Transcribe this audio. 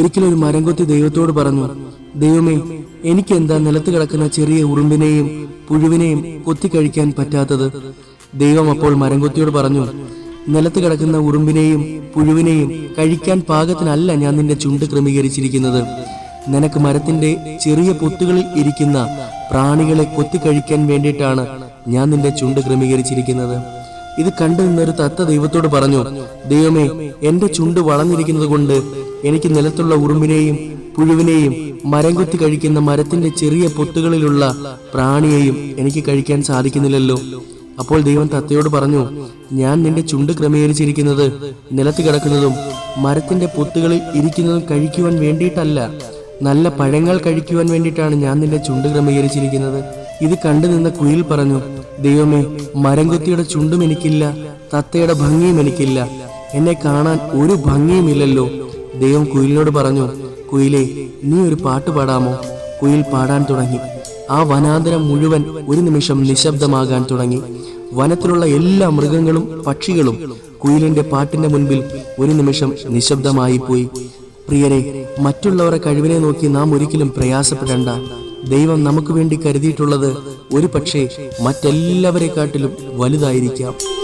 ഒരിക്കലൊരു മരം കൊത്തി ദൈവത്തോട് പറഞ്ഞു ദൈവമേ എനിക്ക് എന്താ നിലത്ത് കിടക്കുന്ന ചെറിയ ഉറുമ്പിനെയും പുഴുവിനെയും കൊത്തിക്കഴിക്കാൻ പറ്റാത്തത്? ദൈവം അപ്പോൾ മരം കൊത്തിയോട് പറഞ്ഞു നിലത്ത് കിടക്കുന്ന ഉറുമ്പിനെയും പുഴുവിനെയും കഴിക്കാൻ പാകത്തിനല്ല ഞാൻ നിന്റെ ചുണ്ട് ക്രമീകരിച്ചിരിക്കുന്നത്. നിനക്ക് മരത്തിന്റെ ചെറിയ പൊത്തുകളിൽ ഇരിക്കുന്ന പ്രാണികളെ കൊത്തിക്കഴിക്കാൻ വേണ്ടിയിട്ടാണ് ഞാൻ നിന്റെ ചുണ്ട് ക്രമീകരിച്ചിരിക്കുന്നത്. ഇത് കണ്ടു നിന്നൊരു തത്ത ദൈവത്തോട് പറഞ്ഞു ദൈവമേ എന്റെ ചുണ്ട് വളഞ്ഞിരിക്കുന്നത് കൊണ്ട് എനിക്ക് നിലത്തുള്ള ഉറുമ്പിനെയും പുഴുവിനെയും മരം കുത്തി കഴിക്കുന്ന മരത്തിന്റെ ചെറിയ പൊത്തുകളിലുള്ള പ്രാണിയെയും എനിക്ക് കഴിക്കാൻ സാധിക്കുന്നില്ലല്ലോ. അപ്പോൾ ദൈവം തത്തയോട് പറഞ്ഞു ഞാൻ നിന്റെ ചുണ്ട് ക്രമീകരിച്ചിരിക്കുന്നത് നിലത്ത് കിടക്കുന്നതും മരത്തിന്റെ പൊത്തുകളിൽ ഇരിക്കുന്നതും കഴിക്കുവാൻ വേണ്ടിയിട്ടല്ല. നല്ല പഴങ്ങൾ കഴിക്കുവാൻ വേണ്ടിയിട്ടാണ് ഞാൻ നിന്റെ ചുണ്ട് ക്രമീകരിച്ചിരിക്കുന്നത്. ഇത് കണ്ടു നിന്ന കുയിൽ പറഞ്ഞു ദൈവമേ മരം കുത്തിയുടെ ചുണ്ടും എനിക്കില്ല തത്തയുടെ ഭംഗിയും എനിക്കില്ല. എന്നെ കാണാൻ ഒരു ഭംഗിയുമില്ലല്ലോ. ദൈവം കുയിലിനോട് പറഞ്ഞു കുയിലേ നീ ഒരു പാട്ട് പാടാമോ? കുയിൽ പാടാൻ തുടങ്ങി. ആ വനാന്തരം മുഴുവൻ ഒരു നിമിഷം നിശബ്ദമാകാൻ തുടങ്ങി. വനത്തിലുള്ള എല്ലാ മൃഗങ്ങളും പക്ഷികളും കുയിലിന്റെ പാട്ടിന്റെ മുൻപിൽ ഒരു നിമിഷം നിശബ്ദമായി പോയി. പ്രിയരെ മറ്റുള്ളവരുടെ കഴിവിനെ നോക്കി നാം ഒരിക്കലും പ്രയാസപ്പെടേണ്ട. ദൈവം നമുക്ക് വേണ്ടി കരുതിയിട്ടുള്ളത് ഒരു പക്ഷേ മറ്റെല്ലാവരെക്കാട്ടിലും വലുതായിരിക്കാം.